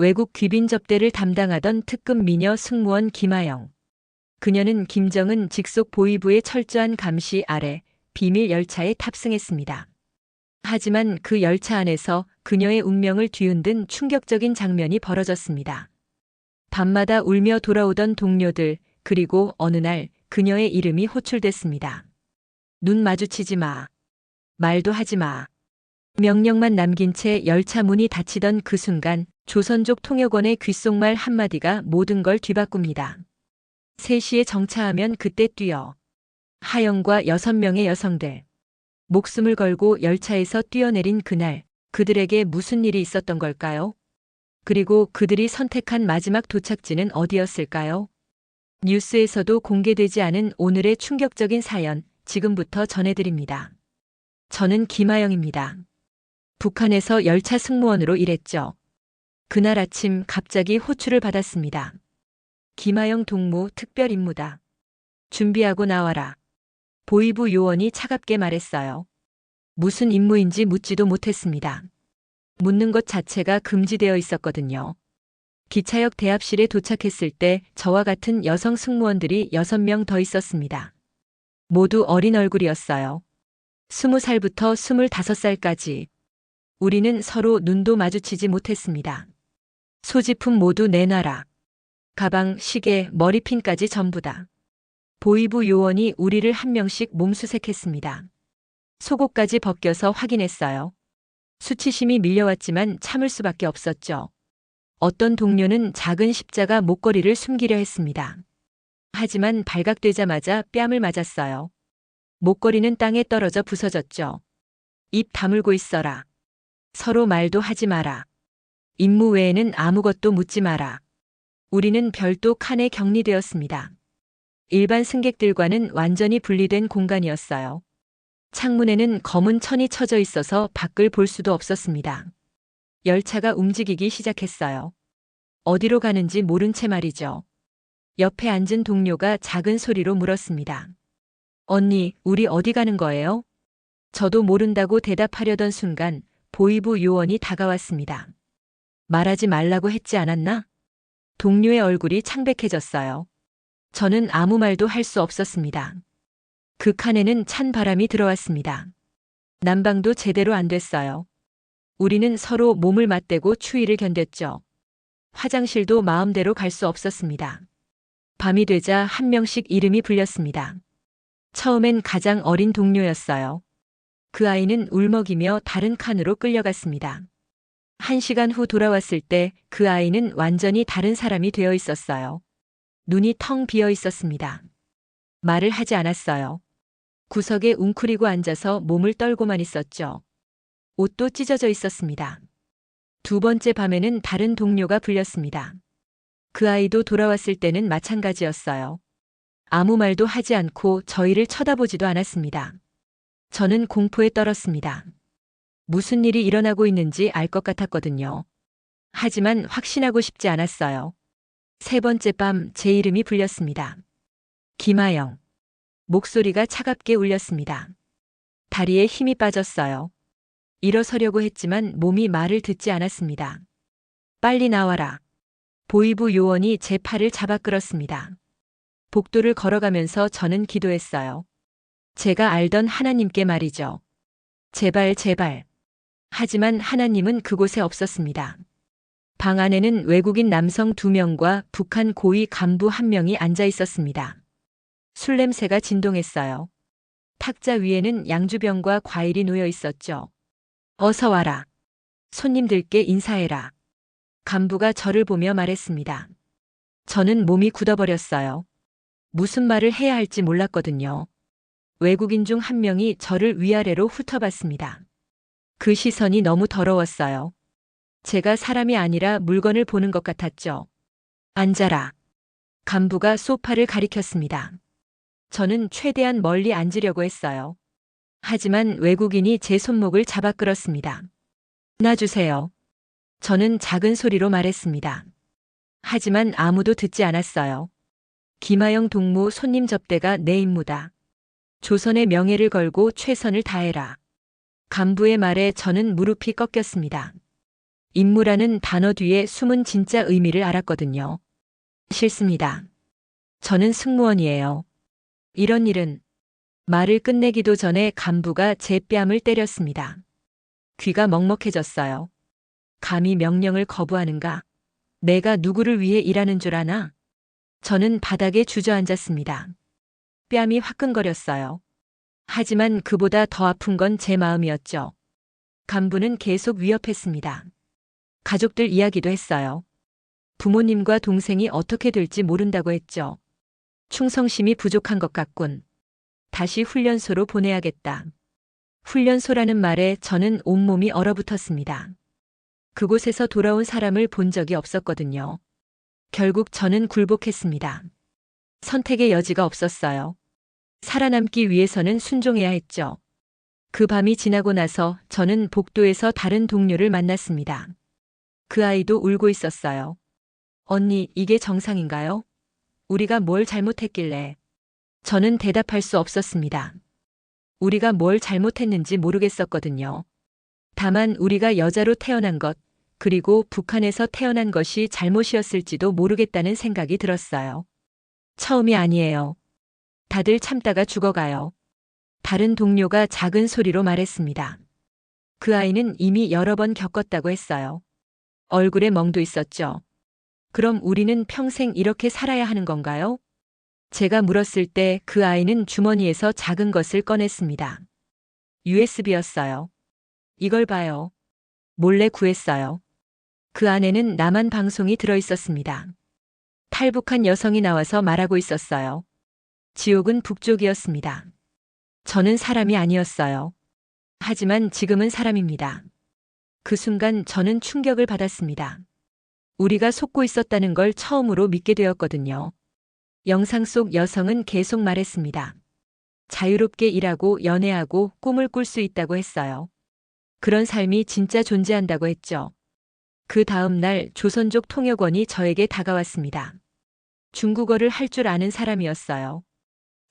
외국 귀빈 접대를 담당하던 특급 미녀 승무원 김아영. 그녀는 김정은 직속 보위부의 철저한 감시 아래 비밀 열차에 탑승했습니다. 하지만 그 열차 안에서 그녀의 운명을 뒤흔든 충격적인 장면이 벌어졌습니다. 밤마다 울며 돌아오던 동료들, 그리고 어느 날 그녀의 이름이 호출됐습니다. 눈 마주치지 마. 말도 하지 마. 명령만 남긴 채 열차 문이 닫히던 그 순간 조선족 통역원의 귓속말 한마디가 모든 걸 뒤바꿉니다. 3시에 정차하면 그때 뛰어. 하영과 여섯 명의 여성들. 목숨을 걸고 열차에서 뛰어내린 그날 그들에게 무슨 일이 있었던 걸까요? 그리고 그들이 선택한 마지막 도착지는 어디였을까요? 뉴스에서도 공개되지 않은 오늘의 충격적인 사연 지금부터 전해드립니다. 저는 김아영입니다. 북한에서 열차 승무원으로 일했죠. 그날 아침 갑자기 호출을 받았습니다. 김아영 동무 특별 임무다. 준비하고 나와라. 보이부 요원이 차갑게 말했어요. 무슨 임무인지 묻지도 못했습니다. 묻는 것 자체가 금지되어 있었거든요. 기차역 대합실에 도착했을 때 저와 같은 여성 승무원들이 6명 더 있었습니다. 모두 어린 얼굴이었어요. 20살부터 25살까지. 우리는 서로 눈도 마주치지 못했습니다. 소지품 모두 내놔라. 가방, 시계, 머리핀까지 전부 다. 보이부 요원이 우리를 한 명씩 몸수색했습니다. 속옷까지 벗겨서 확인했어요. 수치심이 밀려왔지만 참을 수밖에 없었죠. 어떤 동료는 작은 십자가 목걸이를 숨기려 했습니다. 하지만 발각되자마자 뺨을 맞았어요. 목걸이는 땅에 떨어져 부서졌죠. 입 다물고 있어라. 서로 말도 하지 마라. 임무 외에는 아무것도 묻지 마라. 우리는 별도 칸에 격리되었습니다. 일반 승객들과는 완전히 분리된 공간이었어요. 창문에는 검은 천이 쳐져 있어서 밖을 볼 수도 없었습니다. 열차가 움직이기 시작했어요. 어디로 가는지 모른 채 말이죠. 옆에 앉은 동료가 작은 소리로 물었습니다. 언니, 우리 어디 가는 거예요? 저도 모른다고 대답하려던 순간 보이부 요원이 다가왔습니다. 말하지 말라고 했지 않았나? 동료의 얼굴이 창백해졌어요. 저는 아무 말도 할 수 없었습니다. 그 칸에는 찬 바람이 들어왔습니다. 난방도 제대로 안 됐어요. 우리는 서로 몸을 맞대고 추위를 견뎠죠. 화장실도 마음대로 갈 수 없었습니다. 밤이 되자 한 명씩 이름이 불렸습니다. 처음엔 가장 어린 동료였어요. 그 아이는 울먹이며 다른 칸으로 끌려갔습니다. 한 시간 후 돌아왔을 때 그 아이는 완전히 다른 사람이 되어 있었어요. 눈이 텅 비어 있었습니다. 말을 하지 않았어요. 구석에 웅크리고 앉아서 몸을 떨고만 있었죠. 옷도 찢어져 있었습니다. 두 번째 밤에는 다른 동료가 불렸습니다. 그 아이도 돌아왔을 때는 마찬가지였어요. 아무 말도 하지 않고 저희를 쳐다보지도 않았습니다. 저는 공포에 떨었습니다. 무슨 일이 일어나고 있는지 알 것 같았거든요. 하지만 확신하고 싶지 않았어요. 세 번째 밤 제 이름이 불렸습니다. 김아영. 목소리가 차갑게 울렸습니다. 다리에 힘이 빠졌어요. 일어서려고 했지만 몸이 말을 듣지 않았습니다. 빨리 나와라. 보이부 요원이 제 팔을 잡아 끌었습니다. 복도를 걸어가면서 저는 기도했어요. 제가 알던 하나님께 말이죠. 제발, 제발. 하지만 하나님은 그곳에 없었습니다. 방 안에는 외국인 남성 두 명과 북한 고위 간부 한 명이 앉아 있었습니다. 술 냄새가 진동했어요. 탁자 위에는 양주병과 과일이 놓여 있었죠. 어서 와라. 손님들께 인사해라. 간부가 저를 보며 말했습니다. 저는 몸이 굳어버렸어요. 무슨 말을 해야 할지 몰랐거든요. 외국인 중 한 명이 저를 위아래로 훑어봤습니다. 그 시선이 너무 더러웠어요. 제가 사람이 아니라 물건을 보는 것 같았죠. 앉아라. 간부가 소파를 가리켰습니다. 저는 최대한 멀리 앉으려고 했어요. 하지만 외국인이 제 손목을 잡아 끌었습니다. 놔주세요. 저는 작은 소리로 말했습니다. 하지만 아무도 듣지 않았어요. 김하영 동무 손님 접대가 내 임무다. 조선의 명예를 걸고 최선을 다해라. 간부의 말에 저는 무릎이 꺾였습니다. 임무라는 단어 뒤에 숨은 진짜 의미를 알았거든요. 싫습니다. 저는 승무원이에요. 이런 일은 말을 끝내기도 전에 간부가 제 뺨을 때렸습니다. 귀가 먹먹해졌어요. 감히 명령을 거부하는가? 내가 누구를 위해 일하는 줄 아나? 저는 바닥에 주저앉았습니다. 뺨이 화끈거렸어요. 하지만 그보다 더 아픈 건 제 마음이었죠. 간부는 계속 위협했습니다. 가족들 이야기도 했어요. 부모님과 동생이 어떻게 될지 모른다고 했죠. 충성심이 부족한 것 같군. 다시 훈련소로 보내야겠다. 훈련소라는 말에 저는 온몸이 얼어붙었습니다. 그곳에서 돌아온 사람을 본 적이 없었거든요. 결국 저는 굴복했습니다. 선택의 여지가 없었어요. 살아남기 위해서는 순종해야 했죠. 그 밤이 지나고 나서 저는 복도에서 다른 동료를 만났습니다. 그 아이도 울고 있었어요. 언니, 이게 정상인가요? 우리가 뭘 잘못했길래? 저는 대답할 수 없었습니다. 우리가 뭘 잘못했는지 모르겠었거든요. 다만 우리가 여자로 태어난 것, 그리고 북한에서 태어난 것이 잘못이었을지도 모르겠다는 생각이 들었어요. 처음이 아니에요. 다들 참다가 죽어가요. 다른 동료가 작은 소리로 말했습니다. 그 아이는 이미 여러 번 겪었다고 했어요. 얼굴에 멍도 있었죠. 그럼 우리는 평생 이렇게 살아야 하는 건가요? 제가 물었을 때 그 아이는 주머니에서 작은 것을 꺼냈습니다. USB였어요. 이걸 봐요. 몰래 구했어요. 그 안에는 남한 방송이 들어 있었습니다. 탈북한 여성이 나와서 말하고 있었어요. 지옥은 북쪽이었습니다. 저는 사람이 아니었어요. 하지만 지금은 사람입니다. 그 순간 저는 충격을 받았습니다. 우리가 속고 있었다는 걸 처음으로 믿게 되었거든요. 영상 속 여성은 계속 말했습니다. 자유롭게 일하고 연애하고 꿈을 꿀 수 있다고 했어요. 그런 삶이 진짜 존재한다고 했죠. 그 다음 날 조선족 통역원이 저에게 다가왔습니다. 중국어를 할 줄 아는 사람이었어요.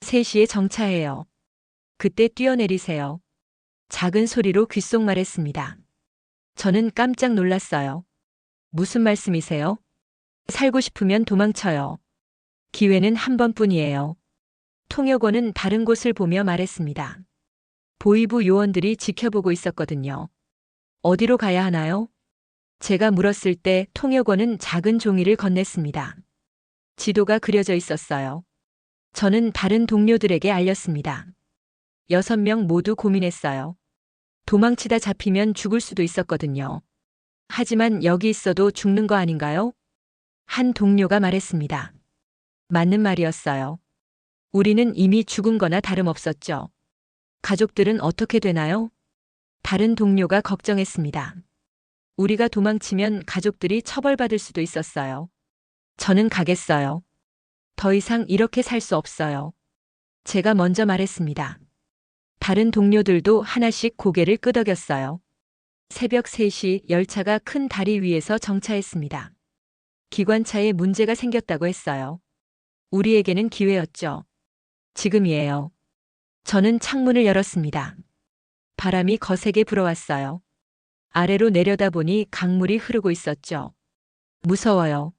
3시에 정차해요. 그때 뛰어내리세요. 작은 소리로 귓속말했습니다. 저는 깜짝 놀랐어요. 무슨 말씀이세요? 살고 싶으면 도망쳐요. 기회는 한 번뿐이에요. 통역원은 다른 곳을 보며 말했습니다. 보이부 요원들이 지켜보고 있었거든요. 어디로 가야 하나요? 제가 물었을 때 통역원은 작은 종이를 건넸습니다. 지도가 그려져 있었어요. 저는 다른 동료들에게 알렸습니다. 여섯 명 모두 고민했어요. 도망치다 잡히면 죽을 수도 있었거든요. 하지만 여기 있어도 죽는 거 아닌가요? 한 동료가 말했습니다. 맞는 말이었어요. 우리는 이미 죽은 거나 다름없었죠. 가족들은 어떻게 되나요? 다른 동료가 걱정했습니다. 우리가 도망치면 가족들이 처벌받을 수도 있었어요. 저는 가겠어요. 더 이상 이렇게 살 수 없어요. 제가 먼저 말했습니다. 다른 동료들도 하나씩 고개를 끄덕였어요. 새벽 3시 열차가 큰 다리 위에서 정차했습니다. 기관차에 문제가 생겼다고 했어요. 우리에게는 기회였죠. 지금이에요. 저는 창문을 열었습니다. 바람이 거세게 불어왔어요. 아래로 내려다보니 강물이 흐르고 있었죠. 무서워요.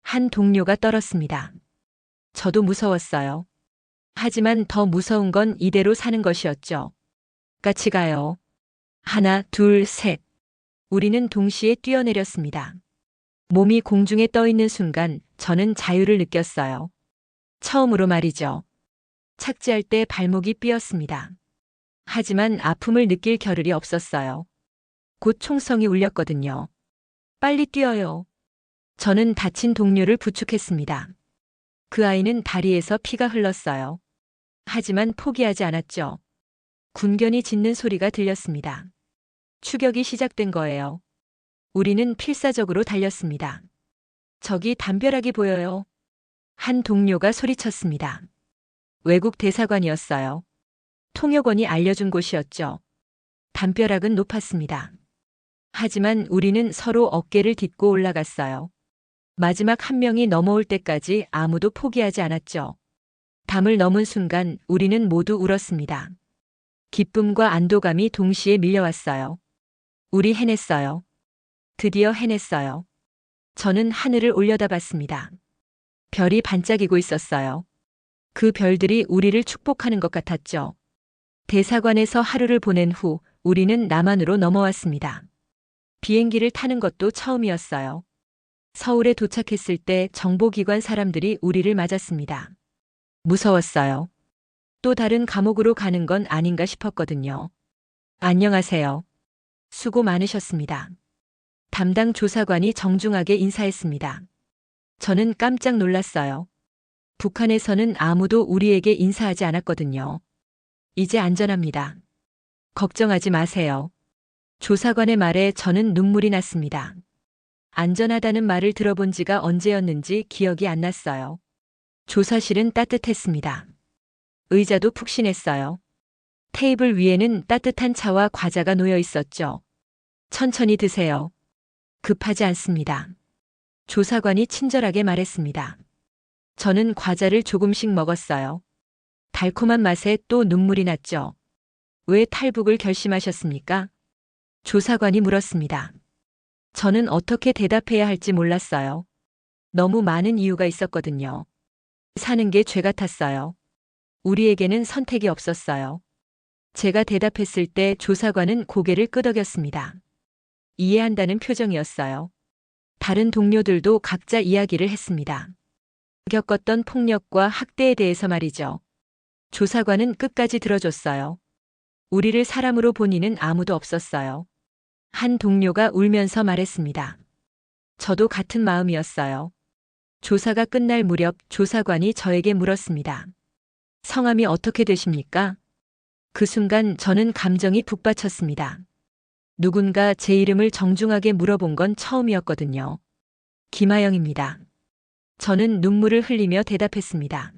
한 동료가 떨었습니다. 저도 무서웠어요. 하지만 더 무서운 건 이대로 사는 것이었죠. 같이 가요. 하나, 둘, 셋. 우리는 동시에 뛰어내렸습니다. 몸이 공중에 떠 있는 순간 저는 자유를 느꼈어요. 처음으로 말이죠. 착지할 때 발목이 삐었습니다. 하지만 아픔을 느낄 겨를이 없었어요. 곧 총성이 울렸거든요. 빨리 뛰어요. 저는 다친 동료를 부축했습니다. 그 아이는 다리에서 피가 흘렀어요. 하지만 포기하지 않았죠. 군견이 짖는 소리가 들렸습니다. 추격이 시작된 거예요. 우리는 필사적으로 달렸습니다. 저기 담벼락이 보여요. 한 동료가 소리쳤습니다. 외국 대사관이었어요. 통역원이 알려준 곳이었죠. 담벼락은 높았습니다. 하지만 우리는 서로 어깨를 딛고 올라갔어요. 마지막 한 명이 넘어올 때까지 아무도 포기하지 않았죠. 담을 넘은 순간 우리는 모두 울었습니다. 기쁨과 안도감이 동시에 밀려왔어요. 우리 해냈어요. 드디어 해냈어요. 저는 하늘을 올려다봤습니다. 별이 반짝이고 있었어요. 그 별들이 우리를 축복하는 것 같았죠. 대사관에서 하루를 보낸 후 우리는 남한으로 넘어왔습니다. 비행기를 타는 것도 처음이었어요. 서울에 도착했을 때 정보기관 사람들이 우리를 맞았습니다. 무서웠어요. 또 다른 감옥으로 가는 건 아닌가 싶었거든요. 안녕하세요. 수고 많으셨습니다. 담당 조사관이 정중하게 인사했습니다. 저는 깜짝 놀랐어요. 북한에서는 아무도 우리에게 인사하지 않았거든요. 이제 안전합니다. 걱정하지 마세요. 조사관의 말에 저는 눈물이 났습니다. 안전하다는 말을 들어본 지가 언제였는지 기억이 안 났어요. 조사실은 따뜻했습니다. 의자도 푹신했어요. 테이블 위에는 따뜻한 차와 과자가 놓여 있었죠. 천천히 드세요. 급하지 않습니다. 조사관이 친절하게 말했습니다. 저는 과자를 조금씩 먹었어요. 달콤한 맛에 또 눈물이 났죠. 왜 탈북을 결심하셨습니까? 조사관이 물었습니다. 저는 어떻게 대답해야 할지 몰랐어요. 너무 많은 이유가 있었거든요. 사는 게 죄 같았어요. 우리에게는 선택이 없었어요. 제가 대답했을 때 조사관은 고개를 끄덕였습니다. 이해한다는 표정이었어요. 다른 동료들도 각자 이야기를 했습니다. 겪었던 폭력과 학대에 대해서 말이죠. 조사관은 끝까지 들어줬어요. 우리를 사람으로 보니는 아무도 없었어요. 한 동료가 울면서 말했습니다. 저도 같은 마음이었어요. 조사가 끝날 무렵 조사관이 저에게 물었습니다. 성함이 어떻게 되십니까? 그 순간 저는 감정이 북받쳤습니다. 누군가 제 이름을 정중하게 물어본 건 처음이었거든요. 김하영입니다. 저는 눈물을 흘리며 대답했습니다.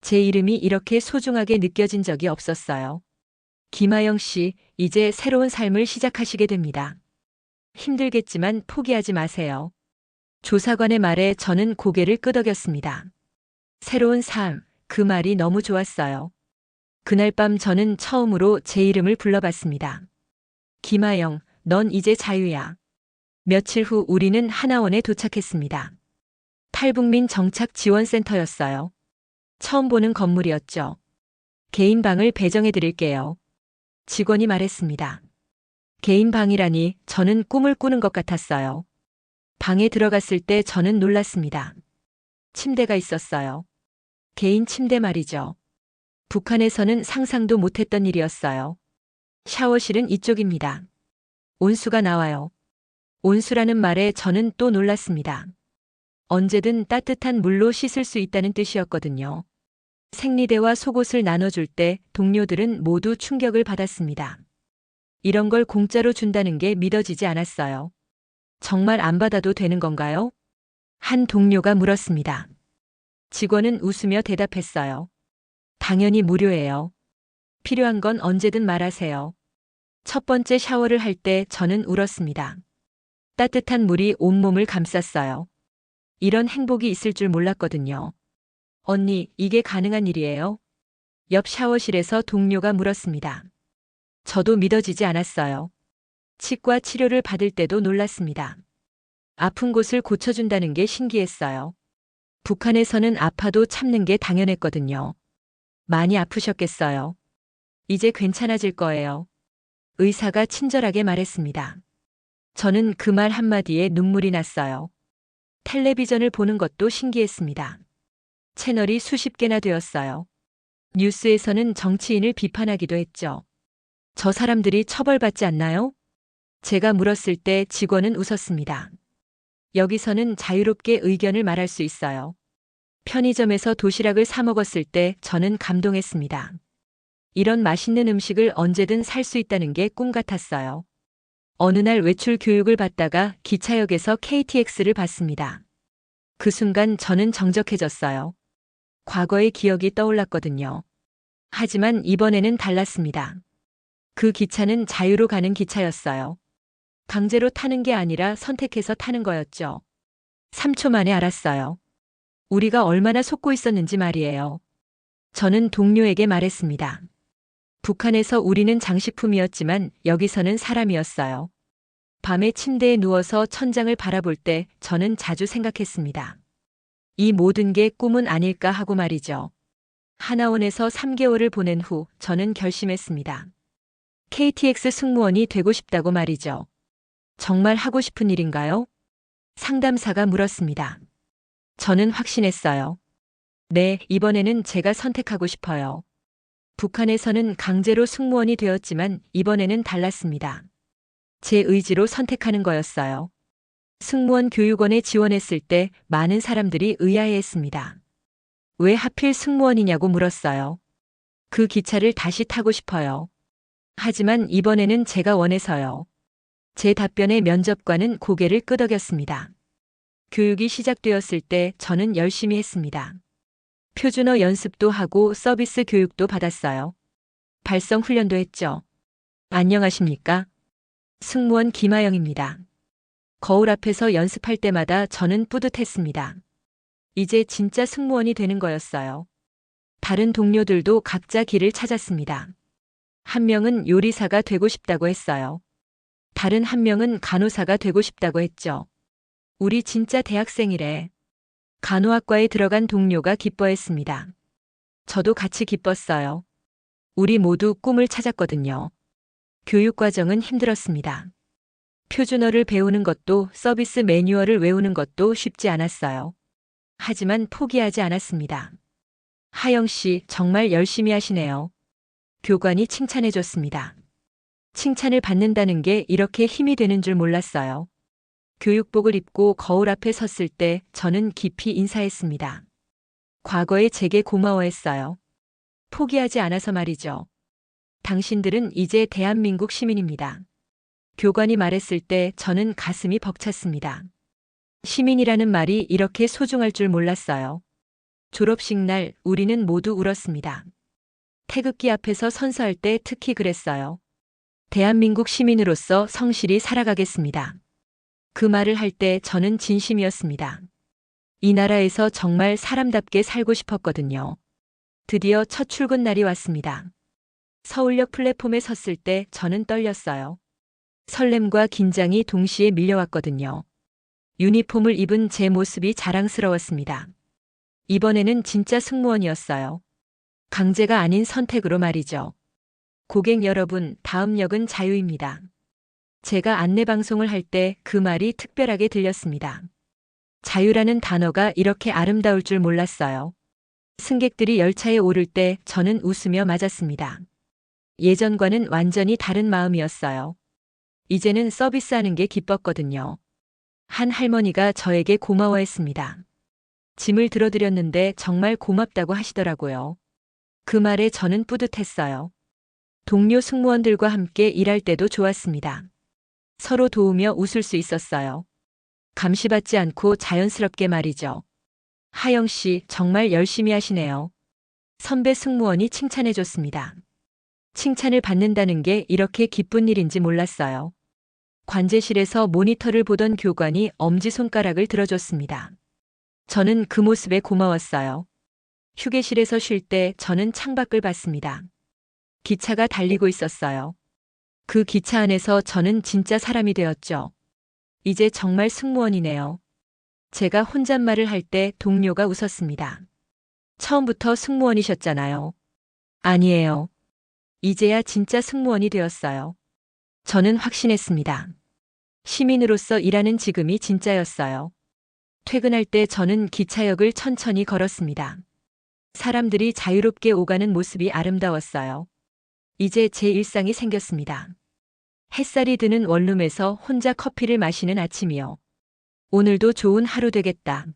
제 이름이 이렇게 소중하게 느껴진 적이 없었어요. 김하영 씨, 이제 새로운 삶을 시작하시게 됩니다. 힘들겠지만 포기하지 마세요. 조사관의 말에 저는 고개를 끄덕였습니다. 새로운 삶, 그 말이 너무 좋았어요. 그날 밤 저는 처음으로 제 이름을 불러봤습니다. 김하영, 넌 이제 자유야. 며칠 후 우리는 하나원에 도착했습니다. 탈북민 정착 지원센터였어요. 처음 보는 건물이었죠. 개인 방을 배정해 드릴게요. 직원이 말했습니다. 개인 방이라니 저는 꿈을 꾸는 것 같았어요. 방에 들어갔을 때 저는 놀랐습니다. 침대가 있었어요. 개인 침대 말이죠. 북한에서는 상상도 못했던 일이었어요. 샤워실은 이쪽입니다. 온수가 나와요. 온수라는 말에 저는 또 놀랐습니다. 언제든 따뜻한 물로 씻을 수 있다는 뜻이었거든요. 생리대와 속옷을 나눠줄 때 동료들은 모두 충격을 받았습니다. 이런 걸 공짜로 준다는 게 믿어지지 않았어요. 정말 안 받아도 되는 건가요? 한 동료가 물었습니다. 직원은 웃으며 대답했어요. 당연히 무료예요. 필요한 건 언제든 말하세요. 첫 번째 샤워를 할 때 저는 울었습니다. 따뜻한 물이 온몸을 감쌌어요. 이런 행복이 있을 줄 몰랐거든요. 언니, 이게 가능한 일이에요? 옆 샤워실에서 동료가 물었습니다. 저도 믿어지지 않았어요. 치과 치료를 받을 때도 놀랐습니다. 아픈 곳을 고쳐준다는 게 신기했어요. 북한에서는 아파도 참는 게 당연했거든요. 많이 아프셨겠어요. 이제 괜찮아질 거예요. 의사가 친절하게 말했습니다. 저는 그 말 한마디에 눈물이 났어요. 텔레비전을 보는 것도 신기했습니다. 채널이 수십 개나 되었어요. 뉴스에서는 정치인을 비판하기도 했죠. 저 사람들이 처벌받지 않나요? 제가 물었을 때 직원은 웃었습니다. 여기서는 자유롭게 의견을 말할 수 있어요. 편의점에서 도시락을 사 먹었을 때 저는 감동했습니다. 이런 맛있는 음식을 언제든 살 수 있다는 게 꿈 같았어요. 어느 날 외출 교육을 받다가 기차역에서 KTX를 봤습니다. 그 순간 저는 정적해졌어요. 과거의 기억이 떠올랐거든요. 하지만 이번에는 달랐습니다. 그 기차는 자유로 가는 기차였어요. 강제로 타는 게 아니라 선택해서 타는 거였죠. 3초 만에 알았어요. 우리가 얼마나 속고 있었는지 말이에요. 저는 동료에게 말했습니다. 북한에서 우리는 장식품이었지만 여기서는 사람이었어요. 밤에 침대에 누워서 천장을 바라볼 때 저는 자주 생각했습니다. 이 모든 게 꿈은 아닐까 하고 말이죠. 하나원에서 3개월을 보낸 후 저는 결심했습니다. KTX 승무원이 되고 싶다고 말이죠. 정말 하고 싶은 일인가요? 상담사가 물었습니다. 저는 확신했어요. 네, 이번에는 제가 선택하고 싶어요. 북한에서는 강제로 승무원이 되었지만 이번에는 달랐습니다. 제 의지로 선택하는 거였어요. 승무원 교육원에 지원했을 때 많은 사람들이 의아해했습니다. 왜 하필 승무원이냐고 물었어요. 그 기차를 다시 타고 싶어요. 하지만 이번에는 제가 원해서요. 제 답변에 면접관은 고개를 끄덕였습니다. 교육이 시작되었을 때 저는 열심히 했습니다. 표준어 연습도 하고 서비스 교육도 받았어요. 발성 훈련도 했죠. 안녕하십니까? 승무원 김아영입니다. 거울 앞에서 연습할 때마다 저는 뿌듯했습니다. 이제 진짜 승무원이 되는 거였어요. 다른 동료들도 각자 길을 찾았습니다. 한 명은 요리사가 되고 싶다고 했어요. 다른 한 명은 간호사가 되고 싶다고 했죠. 우리 진짜 대학생이래. 간호학과에 들어간 동료가 기뻐했습니다. 저도 같이 기뻤어요. 우리 모두 꿈을 찾았거든요. 교육 과정은 힘들었습니다. 표준어를 배우는 것도 서비스 매뉴얼을 외우는 것도 쉽지 않았어요. 하지만 포기하지 않았습니다. 하영 씨 정말 열심히 하시네요. 교관이 칭찬해 줬습니다. 칭찬을 받는다는 게 이렇게 힘이 되는 줄 몰랐어요. 교육복을 입고 거울 앞에 섰을 때 저는 깊이 인사했습니다. 과거에 제게 고마워했어요. 포기하지 않아서 말이죠. 당신들은 이제 대한민국 시민입니다. 교관이 말했을 때 저는 가슴이 벅찼습니다. 시민이라는 말이 이렇게 소중할 줄 몰랐어요. 졸업식 날 우리는 모두 울었습니다. 태극기 앞에서 선서할 때 특히 그랬어요. 대한민국 시민으로서 성실히 살아가겠습니다. 그 말을 할 때 저는 진심이었습니다. 이 나라에서 정말 사람답게 살고 싶었거든요. 드디어 첫 출근 날이 왔습니다. 서울역 플랫폼에 섰을 때 저는 떨렸어요. 설렘과 긴장이 동시에 밀려왔거든요. 유니폼을 입은 제 모습이 자랑스러웠습니다. 이번에는 진짜 승무원이었어요. 강제가 아닌 선택으로 말이죠. 고객 여러분, 다음 역은 자유입니다. 제가 안내방송을 할 때 그 말이 특별하게 들렸습니다. 자유라는 단어가 이렇게 아름다울 줄 몰랐어요. 승객들이 열차에 오를 때 저는 웃으며 맞았습니다. 예전과는 완전히 다른 마음이었어요. 이제는 서비스하는 게 기뻤거든요. 한 할머니가 저에게 고마워했습니다. 짐을 들어드렸는데 정말 고맙다고 하시더라고요. 그 말에 저는 뿌듯했어요. 동료 승무원들과 함께 일할 때도 좋았습니다. 서로 도우며 웃을 수 있었어요. 감시받지 않고 자연스럽게 말이죠. 하영 씨 정말 열심히 하시네요. 선배 승무원이 칭찬해 줬습니다. 칭찬을 받는다는 게 이렇게 기쁜 일인지 몰랐어요. 관제실에서 모니터를 보던 교관이 엄지손가락을 들어줬습니다. 저는 그 모습에 고마웠어요. 휴게실에서 쉴 때 저는 창밖을 봤습니다. 기차가 달리고 있었어요. 그 기차 안에서 저는 진짜 사람이 되었죠. 이제 정말 승무원이네요. 제가 혼잣말을 할 때 동료가 웃었습니다. 처음부터 승무원이셨잖아요. 아니에요. 이제야 진짜 승무원이 되었어요. 저는 확신했습니다. 시민으로서 일하는 지금이 진짜였어요. 퇴근할 때 저는 기차역을 천천히 걸었습니다. 사람들이 자유롭게 오가는 모습이 아름다웠어요. 이제 제 일상이 생겼습니다. 햇살이 드는 원룸에서 혼자 커피를 마시는 아침이요. 오늘도 좋은 하루 되겠다.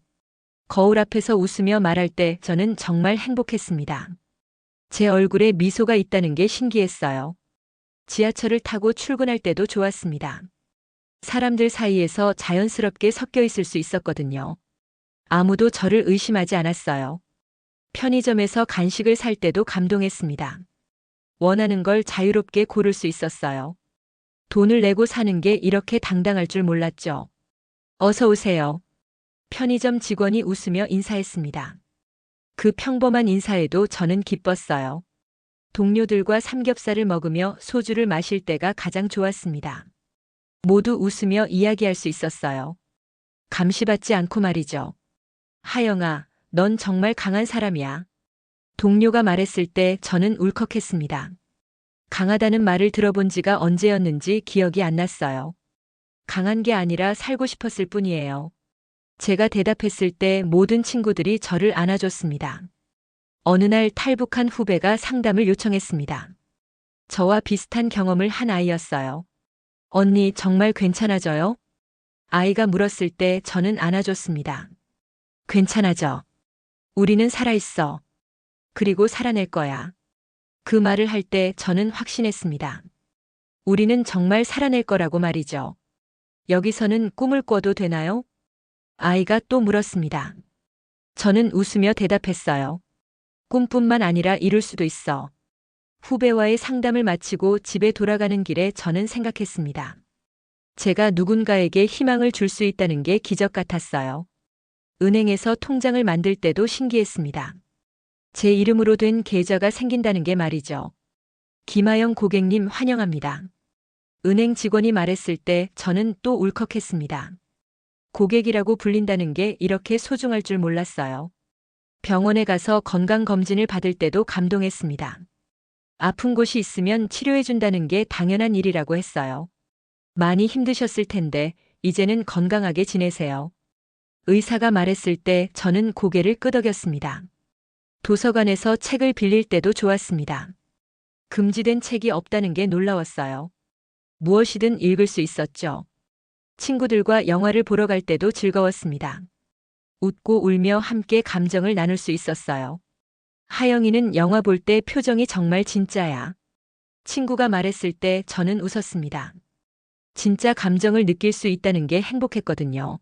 거울 앞에서 웃으며 말할 때 저는 정말 행복했습니다. 제 얼굴에 미소가 있다는 게 신기했어요. 지하철을 타고 출근할 때도 좋았습니다. 사람들 사이에서 자연스럽게 섞여 있을 수 있었거든요. 아무도 저를 의심하지 않았어요. 편의점에서 간식을 살 때도 감동했습니다. 원하는 걸 자유롭게 고를 수 있었어요. 돈을 내고 사는 게 이렇게 당당할 줄 몰랐죠. 어서 오세요. 편의점 직원이 웃으며 인사했습니다. 그 평범한 인사에도 저는 기뻤어요. 동료들과 삼겹살을 먹으며 소주를 마실 때가 가장 좋았습니다. 모두 웃으며 이야기할 수 있었어요. 감시받지 않고 말이죠. 하영아, 넌 정말 강한 사람이야. 동료가 말했을 때 저는 울컥했습니다. 강하다는 말을 들어본 지가 언제였는지 기억이 안 났어요. 강한 게 아니라 살고 싶었을 뿐이에요. 제가 대답했을 때 모든 친구들이 저를 안아줬습니다. 어느 날 탈북한 후배가 상담을 요청했습니다. 저와 비슷한 경험을 한 아이였어요. 언니 정말 괜찮아져요? 아이가 물었을 때 저는 안아줬습니다. 괜찮아져. 우리는 살아있어. 그리고 살아낼 거야. 그 말을 할 때 저는 확신했습니다. 우리는 정말 살아낼 거라고 말이죠. 여기서는 꿈을 꿔도 되나요? 아이가 또 물었습니다. 저는 웃으며 대답했어요. 꿈뿐만 아니라 이룰 수도 있어. 후배와의 상담을 마치고 집에 돌아가는 길에 저는 생각했습니다. 제가 누군가에게 희망을 줄 수 있다는 게 기적 같았어요. 은행에서 통장을 만들 때도 신기했습니다. 제 이름으로 된 계좌가 생긴다는 게 말이죠. 김하영 고객님 환영합니다. 은행 직원이 말했을 때 저는 또 울컥했습니다. 고객이라고 불린다는 게 이렇게 소중할 줄 몰랐어요. 병원에 가서 건강검진을 받을 때도 감동했습니다. 아픈 곳이 있으면 치료해준다는 게 당연한 일이라고 했어요. 많이 힘드셨을 텐데, 이제는 건강하게 지내세요. 의사가 말했을 때 저는 고개를 끄덕였습니다. 도서관에서 책을 빌릴 때도 좋았습니다. 금지된 책이 없다는 게 놀라웠어요. 무엇이든 읽을 수 있었죠. 친구들과 영화를 보러 갈 때도 즐거웠습니다. 웃고 울며 함께 감정을 나눌 수 있었어요. 하영이는 영화 볼 때 표정이 정말 진짜야. 친구가 말했을 때 저는 웃었습니다. 진짜 감정을 느낄 수 있다는 게 행복했거든요.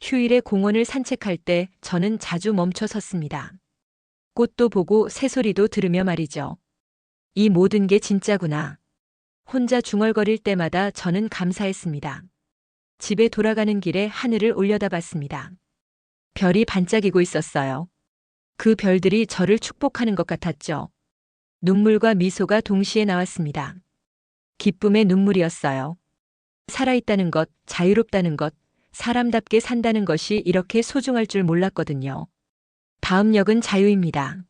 휴일에 공원을 산책할 때 저는 자주 멈춰 섰습니다. 꽃도 보고 새소리도 들으며 말이죠. 이 모든 게 진짜구나. 혼자 중얼거릴 때마다 저는 감사했습니다. 집에 돌아가는 길에 하늘을 올려다봤습니다. 별이 반짝이고 있었어요. 그 별들이 저를 축복하는 것 같았죠. 눈물과 미소가 동시에 나왔습니다. 기쁨의 눈물이었어요. 살아있다는 것, 자유롭다는 것, 사람답게 산다는 것이 이렇게 소중할 줄 몰랐거든요. 다음 역은 자유입니다.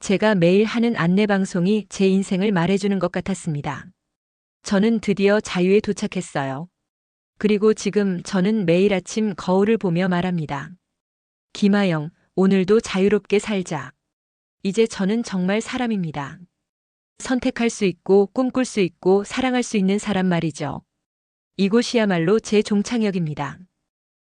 제가 매일 하는 안내 방송이 제 인생을 말해주는 것 같았습니다. 저는 드디어 자유에 도착했어요. 그리고 지금 저는 매일 아침 거울을 보며 말합니다. 김하영, 오늘도 자유롭게 살자. 이제 저는 정말 사람입니다. 선택할 수 있고 꿈꿀 수 있고 사랑할 수 있는 사람 말이죠. 이곳이야말로 제 종착역입니다.